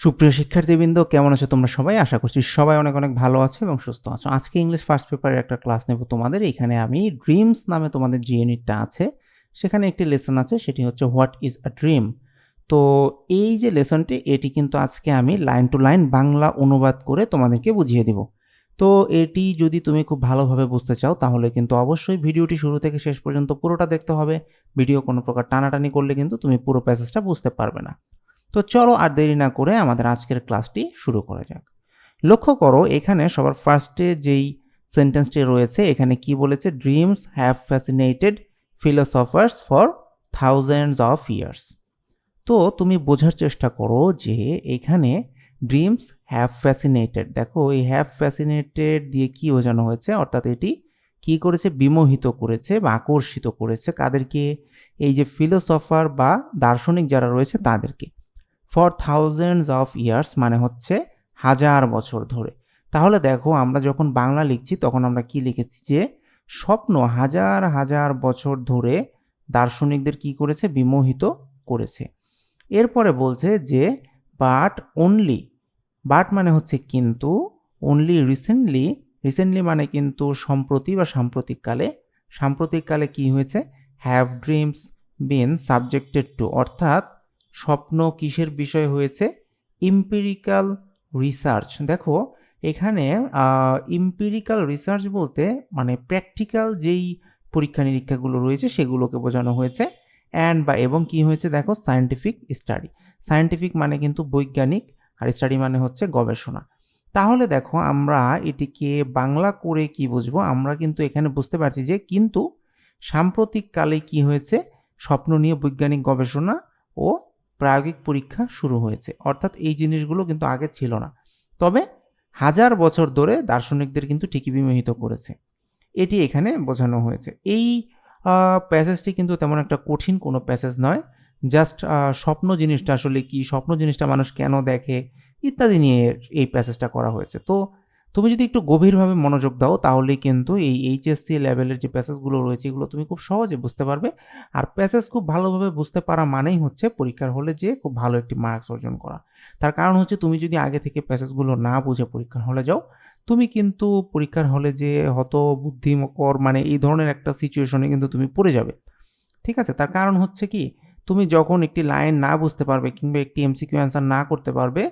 সুপ্রিয় শিক্ষার্থীবৃন্দ, কেমন আছো তোমরা সবাই? আশা করছি সবাই অনেক অনেক ভালো আছো এবং সুস্থ আছো। আজকে ইংলিশ ফার্স্ট পেপারের একটা ক্লাস নেব তোমাদের। এখানে আমি ড্রিমস নামে তোমাদের যে ইউনিটটা আছে, সেখানে একটি লেসন আছে, সেটি হচ্ছে হোয়াট ইজ আ ড্রিম তো এই যে লেসনটি এটি কিন্তু আজকে আমি লাইন টু লাইন বাংলা অনুবাদ করে তোমাদেরকে বুঝিয়ে দিব। তো এটি যদি তুমি খুব ভালোভাবে বুঝতে চাও, তাহলে কিন্তু অবশ্যই ভিডিওটি শুরু থেকে শেষ পর্যন্ত পুরোটা দেখতে হবে। ভিডিও কোনো প্রকার টানাটানি করলে কিন্তু তুমি পুরো প্যাসেজটা বুঝতে পারবে না। তো চলো আর দেরি না করে আমাদের আজকের ক্লাসটি শুরু করা যাক। লক্ষ্য করো, এখানে সবার ফার্স্টে যেই সেন্টেন্সটি রয়েছে, এখানে কি বলেছে? Dreams have fascinated philosophers for thousands of years তো তুমি বোঝার চেষ্টা করো যে এখানে ড্রিমস হ্যাভ ফ্যাসিনেটেড দেখো, এই হ্যাভ ফ্যাসিনেটেড দিয়ে কি বোঝানো হয়েছে? অর্থাৎ এটি কি করেছে? বিমোহিত করেছে বা আকর্ষিত করেছে। কাদেরকে? এই যে ফিলোসফার বা দার্শনিক যারা রয়েছে, তাদেরকে। ফর থাউজেন্ডস অফ ইয়ার্স মানে হচ্ছে হাজার বছর ধরে। তাহলে দেখো আমরা যখন বাংলা লিখছি তখন আমরা কি লিখেছি যে, স্বপ্ন হাজার হাজার বছর ধরে দার্শনিকদের কি করেছে? বিমোহিত করেছে। এরপরে বলছে যে বাট অনলি বাট মানে হচ্ছে কিন্তু অনলি রিসেন্টলি রিসেন্টলি মানে কিন্তু সম্প্রতি বা সাম্প্রতিককালে সাম্প্রতিককালে কি হয়েছে? Have dreams been subjected to অর্থাৎ স্বপ্ন কিসের বিষয় হয়েছে? ইম্পিরিক্যাল রিসার্চ দেখো, এখানে ইম্পিরিক্যাল রিসার্চ বলতে মানে প্র্যাকটিক্যাল যেই পরীক্ষা নিরীক্ষাগুলো রয়েছে সেগুলোকে বোঝানো হয়েছে। অ্যান্ড বা, এবং কি হয়েছে দেখো? সায়েন্টিফিক স্টাডি সায়েন্টিফিক মানে কিন্তু বৈজ্ঞানিক, আর স্টাডি মানে হচ্ছে গবেষণা। তাহলে দেখো, আমরা এটিকে বাংলা করে কি বুঝব? আমরা কিন্তু এখানে বুঝতে পারছি যে কিন্তু সাম্প্রতিককালে কি হয়েছে? স্বপ্ন নিয়ে বৈজ্ঞানিক গবেষণা ও প্রায়োগিক পরীক্ষা শুরু হয়েছে। অর্থাৎ এই জিনিসগুলো কিন্তু আগে ছিল না। তবে হাজার বছর ধরে দার্শনিকদের কিন্তু ঠিকই বিমোহিত করেছে। এটি এখানে বোঝানো হয়েছে। এই প্যাসেজটি কিন্তু তেমন একটা কঠিন কোনো প্যাসেজ নয়। জাস্ট স্বপ্ন জিনিসটা আসলে কি, স্বপ্ন জিনিসটা মানুষ কেন দেখে ইত্যাদি নিয়ে এই প্যাসেজটা করা হয়েছে। তো তুমি যদি একটু গভীরভাবে মনোযোগ দাও, তাহলেই কিন্তু এই এইচএসসি লেভেলের যে প্যাসেজগুলো রয়েছে, এগুলো তুমি খুব সহজে বুঝতে পারবে। আর প্যাসেজ খুব ভালোভাবে বুঝতে পারা মানেই হচ্ছে পরীক্ষার হলে যে খুব ভালো একটি মার্কস অর্জন করা। তার কারণ হচ্ছে তুমি যদি আগে থেকে প্যাসেজগুলো না বুঝে পরীক্ষার হলে যাও, তুমি কিন্তু পরীক্ষার হলে যে হত বুদ্ধিমকর মানে এই ধরনের একটা সিচুয়েশনে কিন্তু তুমি পড়ে যাবে। ঠিক আছে? তার কারণ হচ্ছে কি, তুমি যখন একটি লাইন না বুঝতে পারবে কিংবা একটি এমসিকিউ অ্যান্সার না করতে পারবে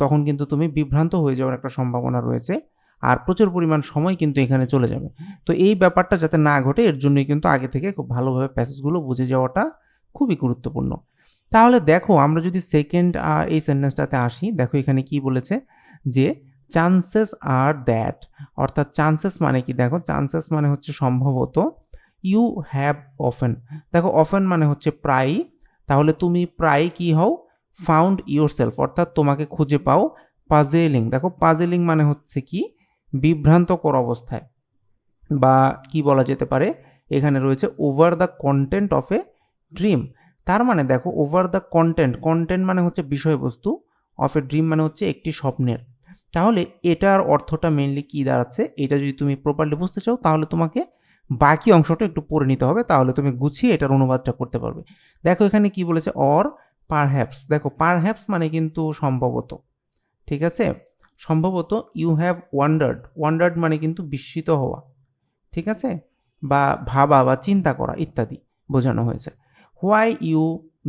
তখন কিন্তু তুমি বিভ্রান্ত হয়ে যাওয়ার একটা সম্ভাবনা রয়েছে আর প্রচুর পরিমাণ সময় কিন্তু এখানে চলে যাবে। তো এই ব্যাপারটা যাতে না ঘটে, এর জন্যই কিন্তু আগে থেকে খুব ভালোভাবে প্যাসেজগুলো বুঝে যাওয়াটা খুবই গুরুত্বপূর্ণ। তাহলে দেখো, আমরা যদি সেকেন্ড এই সেন্টেন্সটাতে আসি, দেখো এখানে কি বলেছে যে চান্সেস আর দ্যাট অর্থাৎ চান্সেস মানে কি? দেখো চান্সেস মানে হচ্ছে সম্ভবত ইউ হ্যাভ অফেন দেখো অফেন মানে হচ্ছে প্রায়ই। তাহলে তুমি প্রায় কি হও? ফাউন্ড ইউর সেলফ অর্থাৎ তোমাকে খুঁজে পাও পাজেলিং দেখো পাজেলিং মানে হচ্ছে কি? বিভ্রান্তকর অবস্থায়। বা কি বলা যেতে পারে? এখানে রয়েছে over the content of a dream তার মানে দেখো ওভার দ্য কন্টেন্ট কন্টেন্ট মানে হচ্ছে বিষয়বস্তু। অফ এ ড্রিম মানে হচ্ছে একটি স্বপ্নের। তাহলে এটার অর্থটা মেনলি কী দাঁড়াচ্ছে? এটা যদি তুমি প্রপারলি বুঝতে চাও, তাহলে তোমাকে বাকি অংশটা একটু পড়ে নিতে হবে। তাহলে তুমি গুছিয়ে এটার অনুবাদটা করতে পারবে। দেখো, এখানে কি বলেছে? অর পারহ্যাপস দেখো পারহ্যাপস মানে কিন্তু সম্ভবত, ঠিক আছে? সম্ভবত ইউ হ্যাভ ওয়ান্ডার্ড ওয়ান্ডার্ড মানে কিন্তু বিস্মিত হওয়া, ঠিক আছে? বা ভাবা বা চিন্তা করা ইত্যাদি বোঝানো হয়েছে। Why you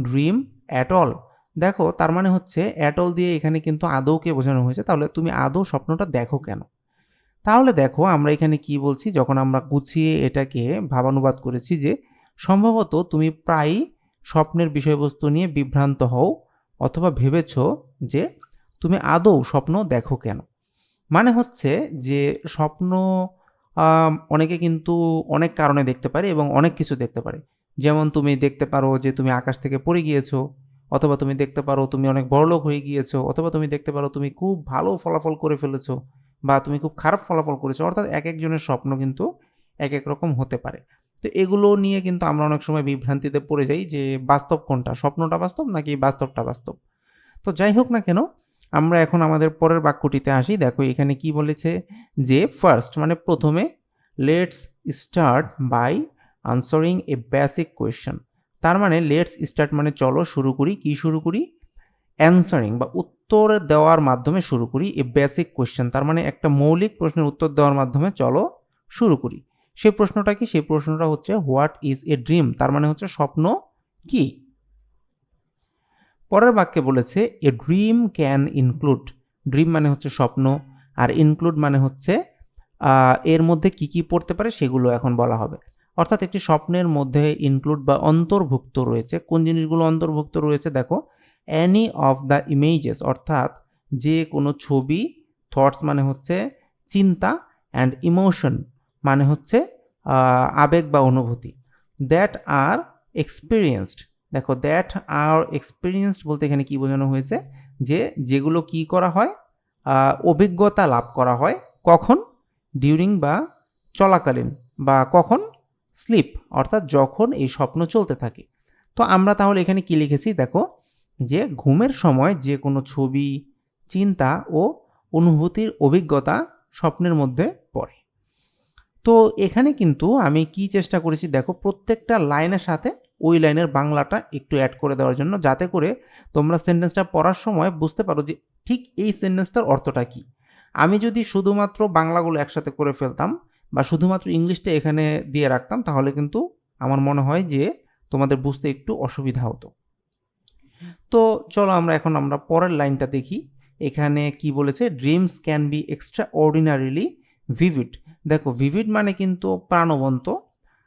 dream at all দেখো, তার মানে হচ্ছে অ্যাট অল দিয়ে এখানে কিন্তু আদৌকে বোঝানো হয়েছে, তাহলে তুমি আদৌ স্বপ্নটা দেখো কেন? তাহলে দেখো, আমরা এখানে কি বলছি, যখন আমরা গুছিয়ে এটাকে ভাবানুবাদ করেছি যে সম্ভবত তুমি প্রায়ই স্বপ্নের বিষয়বস্তু নিয়ে বিভ্রান্ত হও অথবা ভেবেছ যে তুমি আদৌ স্বপ্ন দেখো কেন? মানে হচ্ছে যে স্বপ্ন অনেকে কিন্তু অনেক কারণে দেখতে পারে এবং অনেক কিছু দেখতে পারে। যেমন তুমি দেখতে পারো যে তুমি আকাশ থেকে পড়ে গিয়েছো, অথবা তুমি দেখতে পারো তুমি অনেক বড়লোক হয়ে গিয়েছো, অথবা তুমি দেখতে পারো তুমি খুব ভালো ফলাফল করে ফেলেছো বা তুমি খুব খারাপ ফলাফল করেছ। অর্থাৎ এক একজনের স্বপ্ন কিন্তু এক এক রকম হতে পারে। তো এগুলো নিয়ে কিন্তু আমরা অনেক সময় বিভ্রান্তিতে পড়ে যাই যে বাস্তব কোনটা, স্বপ্নটা বাস্তব নাকি বাস্তবটা বাস্তব? তো যাই হোক না কেন, আমরা এখন আমাদের পরের বাক্যটিতে আসি। দেখো, এখানে কি বলেছে যে ফার্স্ট মানে প্রথমে let's start by answering a basic question তার মানে লেটস স্টার্ট মানে চলো, শুরু করি, কি শুরু করি? অ্যান্সারিং বা উত্তর দেওয়ার মাধ্যমে শুরু করি এ বেসিক কোয়েশ্চেন তার মানে একটা মৌলিক প্রশ্নের উত্তর দেওয়ার মাধ্যমে চলো, শুরু করি। সেই প্রশ্নটা কি? সেই প্রশ্নটা হচ্ছে হোয়াট ইজ এ ড্রিম তার মানে হচ্ছে, স্বপ্ন কি? পরের বাক্যে বলেছে a dream can include dream মানে হচ্ছে স্বপ্ন, আর ইনক্লুড মানে হচ্ছে এর মধ্যে কি কি পড়তে পারে সেগুলো এখন বলা হবে। অর্থাৎ একটি স্বপ্নের মধ্যে ইনক্লুড বা অন্তর্ভুক্ত রয়েছে। কোন জিনিসগুলো অন্তর্ভুক্ত রয়েছে? দেখো অ্যানি অফ দ্য ইমেজেস অর্থাৎ যে কোনো ছবি থটস মানে হচ্ছে চিন্তা অ্যান্ড ইমোশন মানে হচ্ছে আবেগ বা অনুভূতি। দ্যাট আর এক্সপিরিয়েন্সড দেখো দ্যাট আর এক্সপিরিয়েন্সড বলতে এখানে কি বোঝানো হয়েছে? যে যেগুলো কি করা হয় অভিজ্ঞতা লাভ করা হয় কখন? ডিউরিং বা চলাকালীন বা কখন? স্লিপ অর্থাৎ যখন এই স্বপ্ন চলতে থাকে। তো আমরা তাহলে এখানে কি লিখেছি? দেখো, যে ঘুমের সময় যে কোনো ছবি, চিন্তা ও অনুভূতির অভিজ্ঞতা স্বপ্নের মধ্যে পড়ে। তো এখানে কিন্তু আমি কি চেষ্টা করেছি, দেখো প্রত্যেকটা লাইনের সাথে ওই লাইনের বাংলাটা একটু অ্যাড করে দেওয়ার জন্য, যাতে করে তোমরা সেন্টেন্সটা পড়ার সময় বুঝতে পারো যে ঠিক এই সেন্টেন্সটার অর্থটা কি। আমি যদি শুধুমাত্র বাংলাগুলো একসাথে করে ফেলতাম বা শুধুমাত্র ইংলিশটা এখানে দিয়ে রাখতাম, তাহলে কিন্তু আমার মনে হয় যে তোমাদের বুঝতে একটু অসুবিধা হতো। তো চলো আমরা এখন আমরা পরের লাইনটা দেখি। এখানে কি বলেছে dreams can be extraordinarily vivid দেখো ভিভিড মানে কিন্তু প্রাণবন্ত,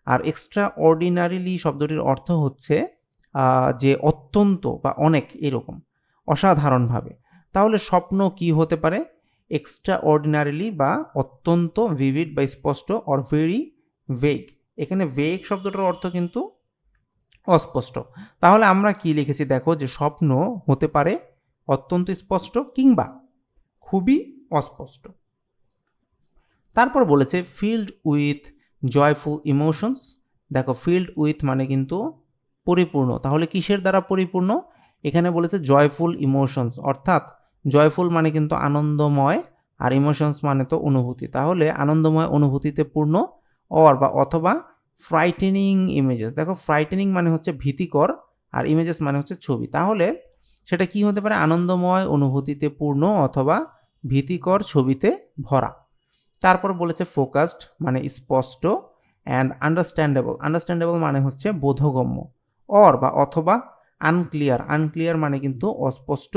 আর এক্সট্রা অর্ডিনারিলি শব্দটির অর্থ হচ্ছে যে অত্যন্ত বা অনেক এরকম, অসাধারণভাবে। তাহলে স্বপ্ন কি হতে পারে? এক্সট্রা অর্ডিনারিলি বা অত্যন্ত ভিভিড বা স্পষ্ট অর ভেরি ভেগ এখানে ভেগ শব্দটার অর্থ কিন্তু অস্পষ্ট। তাহলে আমরা কি লিখেছি? দেখো, যে স্বপ্ন হতে পারে অত্যন্ত স্পষ্ট কিংবা খুবই অস্পষ্ট। তারপর বলেছে ফিল্ড উইথ জয়ফুল ইমোশনস দেখো ফিল্ড উইথ মানে কিন্তু পরিপূর্ণ। তাহলে কিসের দ্বারা পরিপূর্ণ? এখানে বলেছে জয়ফুল ইমোশনস অর্থাৎ জয়ফুল মানে কিন্তু আনন্দময় আর ইমোশনস মানে তো অনুভূতি। তাহলে আনন্দময় অনুভূতিতে পূর্ণ অর বা অথবা ফ্রাইটেনিং ইমেজেস দেখো ফ্রাইটেনিং মানে হচ্ছে ভীতিকর আর ইমেজেস মানে হচ্ছে ছবি। তাহলে সেটা কি হতে পারে? আনন্দময় অনুভূতিতে পূর্ণ অথবা ভীতিকর ছবিতে ভরা। তারপর বলেছে ফোকাসড মানে স্পষ্ট অ্যান্ড আন্ডারস্ট্যান্ডেবল আন্ডারস্ট্যান্ডেবল মানে হচ্ছে বোধগম্য। অর বা অথবা আনক্লিয়ার আনক্লিয়ার মানে কিন্তু অস্পষ্ট,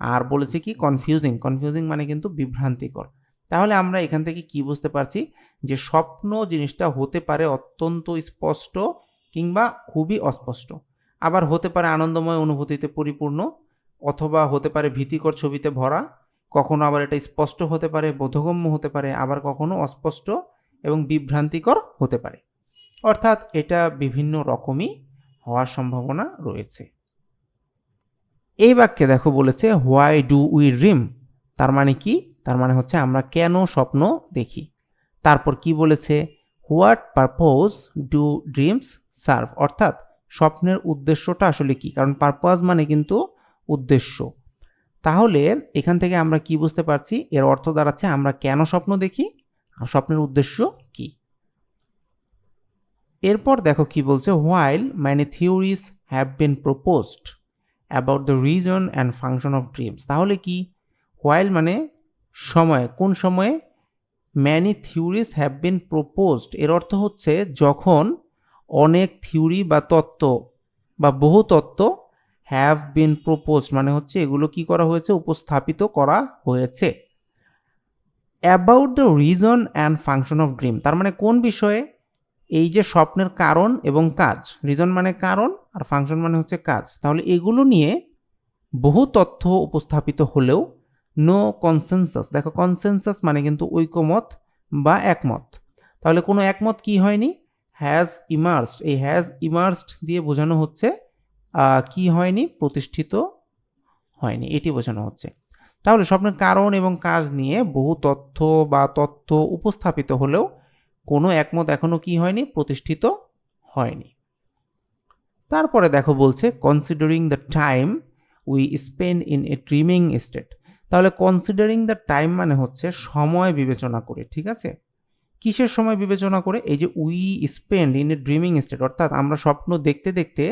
আর বলেছে কি কনফিউজিং কনফিউজিং মানে কিন্তু বিভ্রান্তিকর। তাহলে আমরা এখান থেকে কি বুঝতে পারছি? যে স্বপ্ন জিনিসটা হতে পারে অত্যন্ত স্পষ্ট কিংবা খুবই অস্পষ্ট। আবার হতে পারে আনন্দময় অনুভূতিতে পরিপূর্ণ, অথবা হতে পারে ভীতিকর ছবিতে ভরা কখনো আবার এটা স্পষ্ট হতে পারে, বোধগম্য হতে পারে, আবার কখনো অস্পষ্ট এবং বিভ্রান্তিকর হতে পারে। অর্থাৎ এটা বিভিন্ন রকমই হওয়ার সম্ভাবনা রয়েছে। এই বাক্যে দেখো বলেছে হোয়াই ডু উই ড্রিম তার মানে কি? তার মানে হচ্ছে আমরা কেন স্বপ্ন দেখি। তারপর কি বলেছে? What purpose do dreams serve অর্থাৎ স্বপ্নের উদ্দেশ্যটা আসলে কি? কারণ পারপোজ মানে কিন্তু উদ্দেশ্য। তাহলে এখান থেকে আমরা কি বুঝতে পারছি? এর অর্থ দাঁড়াচ্ছে আমরা কেন স্বপ্ন দেখি? আর স্বপ্নের উদ্দেশ্য কি? এরপর দেখো কি বলছে while many theories have been proposed about the reason and function of dreams তাহলে কি? হোয়াইল মানে সময়। কোন সময়ে? Many theories have been proposed এর অর্থ হচ্ছে যখন অনেক থিওরি বা তত্ত্ব বা বহু তত্ত্ব হ্যাভ বিন প্রপোজড মানে হচ্ছে এগুলো কি করা হয়েছে, উপস্থাপিত করা হয়েছে। About the reason and function of dream তার মানে কোন বিষয়ে? এই যে স্বপ্নের কারণ এবং কাজ। রিজন মানে কারণ আর ফাংশন মানে হচ্ছে কাজ। তাহলে এগুলো নিয়ে বহু তথ্য উপস্থাপিত হলেও নো কনসেনসাস দেখো কনসেনসাস মানে কিন্তু ঐকমত বা একমত। তাহলে কোনো একমত কি হয়নি? হ্যাজ ইমার্সড এই হ্যাজ ইমার্সড দিয়ে বোঝানো হচ্ছে কি হয়নি? প্রতিষ্ঠিত হয়নি। এটি বোঝানো হচ্ছে। তাহলে স্বপ্নের কারণ এবং কাজ নিয়ে বহু তথ্য বা তথ্য উপস্থাপিত হলেও কোনো একমত এখনও কি হয়নি? প্রতিষ্ঠিত হয়নি। তারপরে দেখো বলছে considering the time we spend in a dreaming state তাহলে কনসিডারিং দ্য টাইম মানে হচ্ছে সময় বিবেচনা করে, ঠিক আছে? কিসের সময় বিবেচনা করে? এই যে we spend in a dreaming state অর্থাৎ আমরা স্বপ্ন দেখতে দেখতে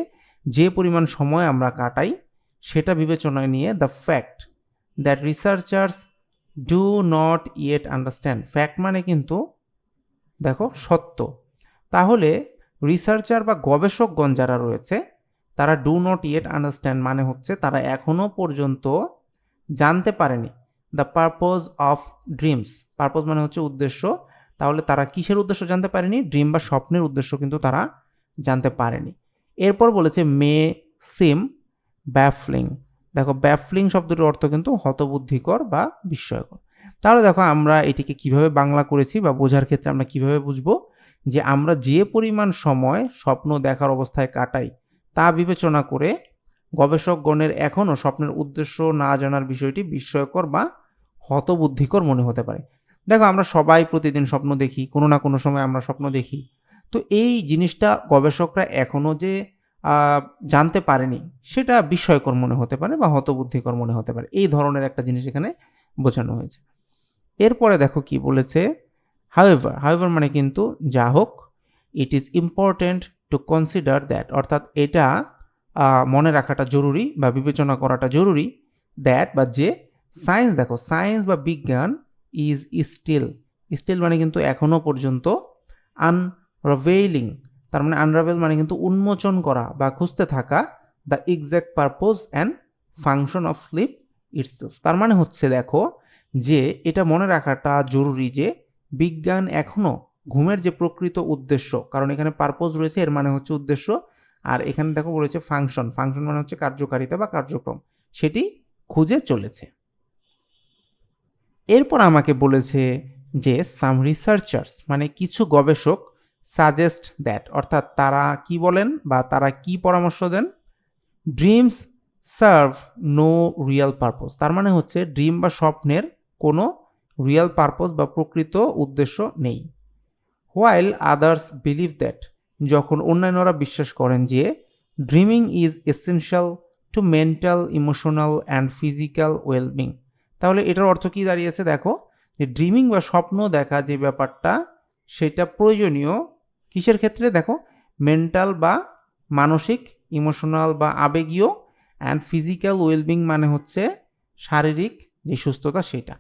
যে পরিমাণ সময় আমরা কাটাই, সেটা বিবেচনায় নিয়ে the fact that researchers do not yet understand fact মানে কিন্তু, দেখো, সত্য। তাহলে রিসার্চার বা গবেষকগণ যারা রয়েছে, তারা ডু নট ইয়েট আন্ডারস্ট্যান্ড মানে হচ্ছে তারা এখনও পর্যন্ত জানতে পারেনি। The purpose of dreams purpose মানে হচ্ছে উদ্দেশ্য। তাহলে তারা কিসের উদ্দেশ্য জানতে পারেনি? ড্রিম বা স্বপ্নের উদ্দেশ্য কিন্তু তারা জানতে পারেনি। এরপর বলেছে মে, সিম, ব্যাফলিং। দেখো, ব্যাফলিং শব্দটির অর্থ কিন্তু হতবুদ্ধিকর বা বিস্ময়কর। তাহলে দেখো, আমরা এটিকে কীভাবে বাংলা করেছি বা বোঝার ক্ষেত্রে আমরা কীভাবে বুঝব যে আমরা যে পরিমাণ সময় স্বপ্ন দেখার অবস্থায় কাটাই তা বিবেচনা করে গবেষকগণের এখনও স্বপ্নের উদ্দেশ্য না জানার বিষয়টি বিস্ময়কর বা হতবুদ্ধিকর মনে হতে পারে। দেখো, আমরা সবাই প্রতিদিন স্বপ্ন দেখি, কোনো না কোনো সময় আমরা স্বপ্ন দেখি। তো এই জিনিসটা গবেষকরা এখনও যে জানতে পারেনি, সেটা বিস্ময়কর মনে হতে পারে বা হতবুদ্ধিকর মনে হতে পারে। এই ধরনের একটা জিনিস এখানে বোঝানো হয়েছে। এরপরে দেখো কি বলেছে হাউএভার হাউএভার মানে কিন্তু যা হোক it is important to consider that অর্থাৎ এটা মনে রাখাটা জরুরি বা বিবেচনা করাটা জরুরি দ্যাট বা যে সায়েন্স দেখো সায়েন্স বা বিজ্ঞান ইজ স্টিল স্টিল মানে কিন্তু এখনও পর্যন্ত আনরাভেইলিং তার মানে আনরাভেল মানে কিন্তু উন্মোচন করা বা খুঁজতে থাকা the exact purpose and function of sleep itself তার মানে হচ্ছে দেখো যে এটা মনে রাখাটা জরুরি যে বিজ্ঞান এখনও ঘুমের যে প্রকৃত উদ্দেশ্য, কারণ এখানে পারপোজ রয়েছে, এর মানে হচ্ছে উদ্দেশ্য, আর এখানে দেখো বলেছে ফাংশন ফাংশন মানে হচ্ছে কার্যকারিতা বা কার্যক্রম, সেটি খুঁজে চলেছে। এরপর আমাকে বলেছে যে সাম রিসার্চার্স মানে কিছু গবেষক সাজেস্ট দ্যাট অর্থাৎ তারা কি বলেন বা তারা কি পরামর্শ দেন? Dreams serve no real purpose তার মানে হচ্ছে ড্রিম বা স্বপ্নের কোনো রিয়েল পারপোজ বা প্রকৃত উদ্দেশ্য নেই। হোয়াইল আদার্স বিলিভ দ্যাট যখন অন্যান্যরা বিশ্বাস করেন যে dreaming is essential to mental emotional and physical wellbeing তাহলে এটার অর্থ কি দাঁড়িয়েছে? দেখো, যে ড্রিমিং বা স্বপ্ন দেখা যে ব্যাপারটা, সেটা প্রয়োজনীয় কিসের ক্ষেত্রে? দেখো মেন্টাল বা মানসিক ইমোশনাল বা আবেগীয় অ্যান্ড ফিজিক্যাল ওয়েলবিং মানে হচ্ছে শারীরিক যে সুস্থতা সেটা।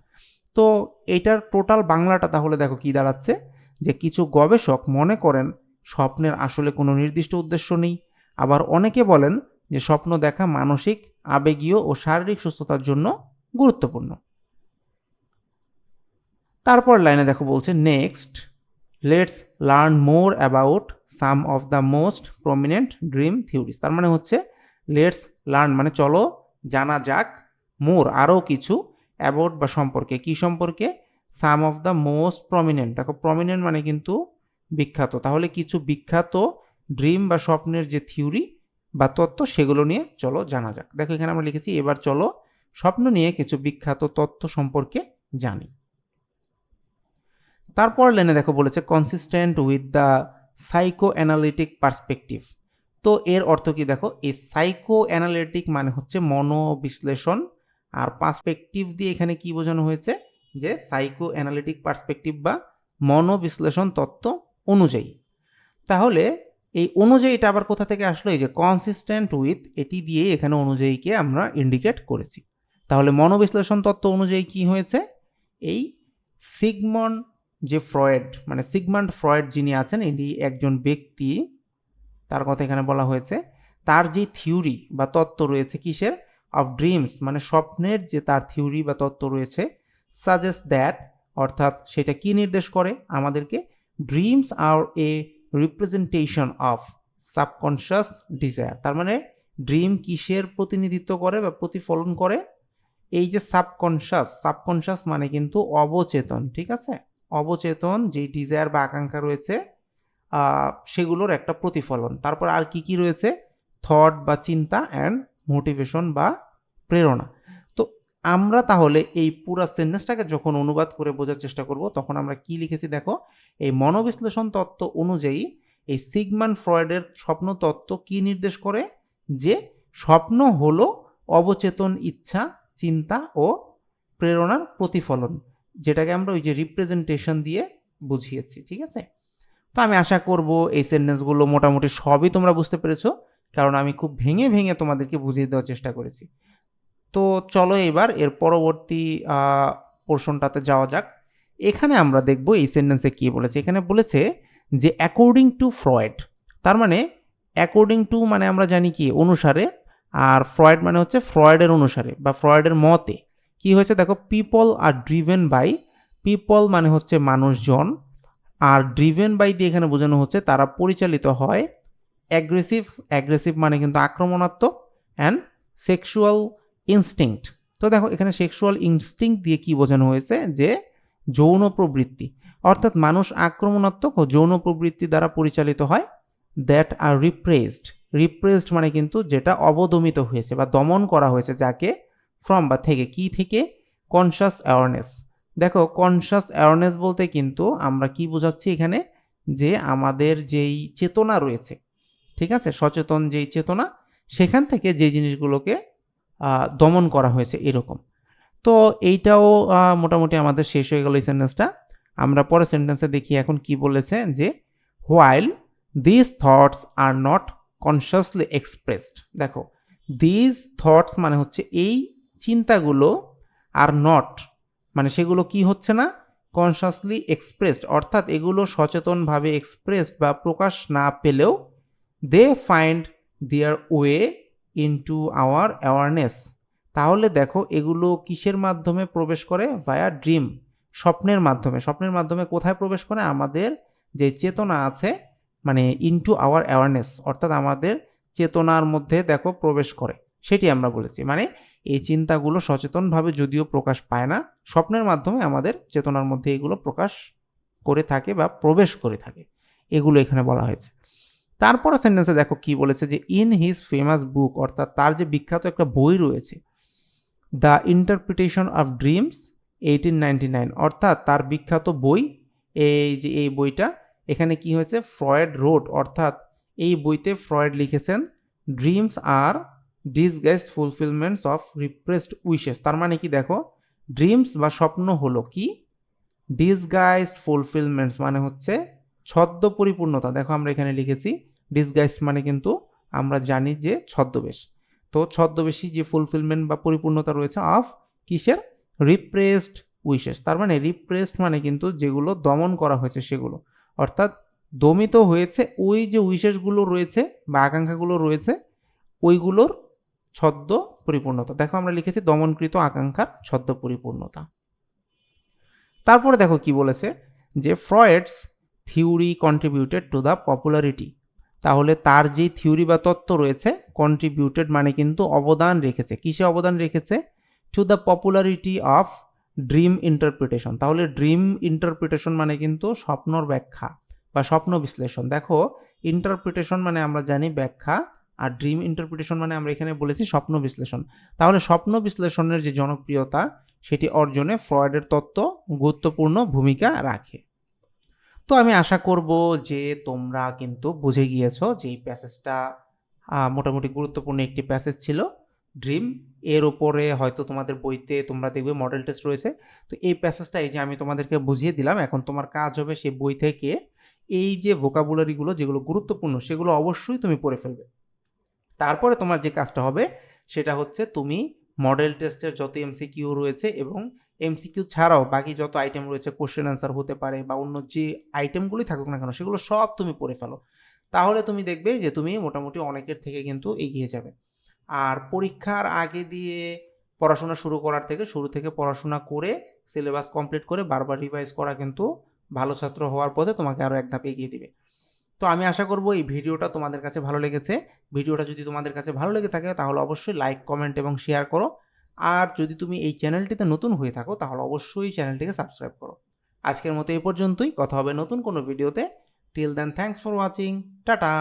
তো এটার টোটাল বাংলাটা তাহলে দেখো কি দাঁড়াচ্ছে? যে কিছু গবেষক মনে করেন স্বপ্নের আসলে কোনো নির্দিষ্ট উদ্দেশ্য নেই। আবার অনেকে বলেন যে স্বপ্ন দেখা মানসিক, আবেগীয় ও শারীরিক সুস্থতার জন্য গুরুত্বপূর্ণ। তারপর লাইনে দেখো বলছে next let's learn more about some of the most prominent dream theories তার মানে হচ্ছে লেটস লার্ন মানে চলো জানা যাক মোর আরও কিছু অ্যাবাউট বা সম্পর্কে। কি সম্পর্কে? Some of the most prominent দেখো প্রমিনেন্ট মানে কিন্তু বিখ্যাত। তাহলে কিছু বিখ্যাত ড্রিম বা স্বপ্নের যে থিওরি বা তত্ত্ব, সেগুলো নিয়ে চলো জানা যাক। দেখো, এখানে আমরা লিখেছি, এবার চলো স্বপ্ন নিয়ে কিছু বিখ্যাত তত্ত্ব সম্পর্কে জানি। তারপর লেনে দেখো বলেছে consistent with the psychoanalytic perspective তো এর অর্থ কি দেখো? এই সাইকো অ্যানালিটিক মানে হচ্ছে মনোবিশ্লেষণ। আর পার্সপেক্টিভ দিয়ে এখানে কি বোঝানো হয়েছে? যে সাইকো অ্যানালিটিক পার্সপেক্টিভ বা মনোবিশ্লেষণ তত্ত্ব অনুযায়ী। তাহলে এই অনুযায়ীটা আবার কোথা থেকে আসলো? এই যে কনসিস্টেন্ট উইথ এটি দিয়ে এখানে অনুযায়ীকে আমরা ইন্ডিকেট করেছি। তাহলে মনোবিশ্লেষণ তত্ত্ব অনুযায়ী কি হয়েছে? এই সিগমন যে ফ্রয়েড মানে সিগমান্ড ফ্রয়েড যিনি আছেন, ইনি একজন ব্যক্তি, তার কথা এখানে বলা হয়েছে, তার যে থিওরি বা তত্ত্ব রয়েছে কিসের? অফ ড্রিমস মানে স্বপ্নের যে তার থিওরি বা তত্ত্ব রয়েছে, সাজেস্ট দ্যাট, অর্থাৎ সেটা কি নির্দেশ করে? আমাদেরকে dreams are a representation of subconscious desire, তার মানে ড্রিম কিসের প্রতিনিধিত্ব করে বা প্রতিফলন করে? এই যে সাবকনশাস সাবকনশাস মানে কিন্তু অবচেতন, ঠিক আছে? অবচেতন যে ডিজায়ার বা আকাঙ্ক্ষা রয়েছে সেগুলোর একটা প্রতিফলন। তারপর আর কি কি রয়েছে? থট বা চিন্তা অ্যান্ড মোটিভেশন বা প্রেরণা। তো আমরা তাহলে এই পুরো সেন্টেন্সটাকে যখন অনুবাদ করে বোঝার চেষ্টা করব, তখন আমরা কি লিখেছি দেখো? এই মনোবিশ্লেষণ তত্ত্ব অনুযায়ী এই সিগমান ফ্রয়েডের স্বপ্ন তত্ত্ব কি নির্দেশ করে? যে স্বপ্ন হলো অবচেতন ইচ্ছা, চিন্তা ও প্রেরণার প্রতিফলন। যেটাকে আমরা ওই যে রিপ্রেজেন্টেশন দিয়ে বুঝিয়েছি, ঠিক আছে? তো আমি আশা করব এই সেন্টেন্সগুলো মোটামুটি সবই তোমরা বুঝতে পেরেছ, কারণ আমি খুব ভেঙে ভেঙে তোমাদেরকে বুঝিয়ে দেওয়ার চেষ্টা করেছি। তো চলো এবার এর পরবর্তী পোর্শনটাতে যাওয়া যাক। এখানে আমরা দেখব এই সেন্টেন্সে কী বলেছে। এখানে বলেছে যে অ্যাকর্ডিং টু ফ্রয়েড তার মানে অ্যাকর্ডিং টু মানে আমরা জানি কি, অনুসারে, আর ফ্রয়েড মানে হচ্ছে ফ্রয়েডের অনুসারে বা ফ্রয়েডের মতে। কি হয়েছে? দেখো people are driven by people মানে হচ্ছে মানুষজন, আর ড্রিভেন বাই দিয়ে এখানে বোঝানো হচ্ছে তারা পরিচালিত হয় অ্যাগ্রেসিভ অ্যাগ্রেসিভ মানে কিন্তু আক্রমণাত্মক অ্যান্ড সেক্সুয়াল ইনস্টিংক্ট তো দেখো, এখানে সেক্সুয়াল ইনস্টিংক্ট দিয়ে কি বোঝানো হয়েছে? যে যৌন প্রবৃত্তি। অর্থাৎ মানুষ আক্রমণাত্মক ও যৌন প্রবৃত্তি দ্বারা পরিচালিত হয় দ্যাট আর রিপ্রেসড রিপ্রেসড মানে কিন্তু যেটা অবদমিত হয়েছে বা দমন করা হয়েছে যাকে ফ্রম বা থেকে, কি থেকে? কনসাস অ্যাওয়ারনেস দেখো কনসাস অ্যাওয়ারনেস বলতে কিন্তু আমরা কি বোঝাচ্ছি এখানে? যে আমাদের যেই চেতনা রয়েছে, ঠিক আছে? সচেতন যেই চেতনা, সেখান থেকে যে জিনিসগুলোকে দমন করা হয়েছে এরকম। তো এইটাও মোটামুটি আমাদের শেষ হয়ে গেল এই সেন্টেন্সটা আমরা পরের সেন্টেন্সে দেখি এখন কি বলেছে যে while this thoughts are not consciously expressed দেখো দিস থটস মানে হচ্ছে এই চিন্তাগুলো আর নট মানে সেগুলো কি হচ্ছে না? কনসিয়াসলি এক্সপ্রেসড অর্থাৎ এগুলো সচেতনভাবে এক্সপ্রেসড বা প্রকাশ না পেলেও they find their way into our awareness তাহলে দেখো, এগুলো কিসের মাধ্যমে প্রবেশ করে? ভায়া ড্রিম স্বপ্নের মাধ্যমে। স্বপ্নের মাধ্যমে কোথায় প্রবেশ করে? আমাদের যে চেতনা আছে মানে ইনটু আওয়ার অ্যাওয়ারনেস অর্থাৎ আমাদের চেতনার মধ্যে দেখো প্রবেশ করে। সেটি আমরা বলেছি। মানে এই চিন্তাগুলো সচেতনভাবে যদিও প্রকাশ পায় না, স্বপ্নের মাধ্যমে আমাদের চেতনার মধ্যে এগুলো প্রকাশ করে থাকে বা প্রবেশ করে থাকে। এগুলো এখানে বলা হয়েছে। তারপরে সেন্টেন্সে দেখো কি বলেছে যে ইন হিজ ফেমাস বুক অর্থাৎ তার যে বিখ্যাত একটা বই রয়েছে the interpretation of dreams eighteen ninety nine অর্থাৎ তার বিখ্যাত বই, এই যে এই বইটা, এখানে কি হয়েছে? ফ্রয়েড রোড অর্থাৎ এই বইতে ফ্রয়েড লিখেছেন dreams are disguise fulfilments of repressed wishes তার মানে কি দেখো? ড্রিমস বা স্বপ্ন হলো কি? ডিসগাইজড ফুলফিলমেন্টস মানে হচ্ছে ছদ্ম পরিপূর্ণতা দেখো আমরা এখানে লিখেছি ডিসগাইজ মানে কিন্তু আমরা জানি যে ছদ্মবেশ। তো ছদ্মবেশী যে ফুলফিলমেন্ট বা পরিপূর্ণতা রয়েছে অফ কিসের? রিপ্রেসড উইশেস তার মানে রিপ্রেসড মানে কিন্তু যেগুলো দমন করা হয়েছে সেগুলো। অর্থাৎ দমিত হয়েছে ওই যে উইশেসগুলো রয়েছে বা আকাঙ্ক্ষাগুলো রয়েছে, ওইগুলোর ছদ্ম পরিপূর্ণতা। দেখো আমরা লিখেছি দমনকৃত আকাঙ্ক্ষার ছদ্ম পরিপূর্ণতা। তারপরে দেখো কি বলেছে যে Freud's theory contributed to the popularity. তাহলে তার যে থিওরি বা তত্ত্ব রয়েছে, কন্ট্রিবিউটেড মানে কিন্তু অবদান রেখেছে। কিসে অবদান রেখেছে? To the popularity of dream interpretation তাহলে ড্রিম ইন্টারপ্রিটেশন মানে কিন্তু স্বপ্নর ব্যাখ্যা বা স্বপ্ন বিশ্লেষণ। দেখো ইন্টারপ্রিটেশন মানে আমরা জানি ব্যাখ্যা আর ড্রিম ইন্টারপ্রিটেশন মানে আমরা এখানে বলেছি স্বপ্ন বিশ্লেষণ। তাহলে স্বপ্ন বিশ্লেষণের যে জনপ্রিয়তা, সেটি অর্জনে ফ্রয়েডের তত্ত্ব গুরুত্বপূর্ণ ভূমিকা রাখে। তো আমি আশা করব যে তোমরা কিন্তু বুঝে গিয়েছ যে এই প্যাসেজটা মোটামুটি গুরুত্বপূর্ণ একটি প্যাসেজ ছিল। ড্রিম এর ওপরে হয়তো তোমাদের বইতে তোমরা দেখবে মডেল টেস্ট রয়েছে। তো এই প্যাসেজটা এই যে আমি তোমাদেরকে বুঝিয়ে দিলাম, এখন তোমার কাজ হবে সেই বই থেকে এই যে ভোকাবুলারিগুলো যেগুলো গুরুত্বপূর্ণ, সেগুলো অবশ্যই তুমি পড়ে ফেলবে। তারপরে তোমার যে কাজটা হবে, সেটা হচ্ছে তুমি মডেল টেস্টের যত এমসিকিউ রয়েছে এবং এমসিকিউ ছাড়াও বাকি যত আইটেম রয়েছে কোশ্চেন অ্যান্সার হতে পারে বা অন্য যে আইটেমগুলোই থাকুক না কেন, সেগুলো সব তুমি পড়ে ফেলো। তাহলে তুমি দেখবে যে তুমি মোটামুটি অনেকের থেকে কিন্তু এগিয়ে যাবে। আর পরীক্ষার আগে দিয়ে পড়াশোনা শুরু করার থেকে, শুরু থেকে পড়াশোনা করে সিলেবাস কমপ্লিট করে বারবার রিভাইজ করা কিন্তু ভালো ছাত্র হওয়ার পথে তোমাকে আরও এক ধাপ এগিয়ে দিবে। তো আমি আশা করব এই ভিডিওটা তোমাদের কাছে ভালো লেগেছে। ভিডিওটা যদি তোমাদের কাছে ভালো লেগে থাকে তাহলে অবশ্যই লাইক কমেন্ট এবং শেয়ার করো। আর যদি তুমি এই চ্যানেলটিতে নতুন হয়ে থাকো তাহলে অবশ্যই চ্যানেলটিকে সাবস্ক্রাইব করো। আজকের মতো এই পর্যন্তই। কথা হবে নতুন কোনো ভিডিওতে till then thanks for watching tata.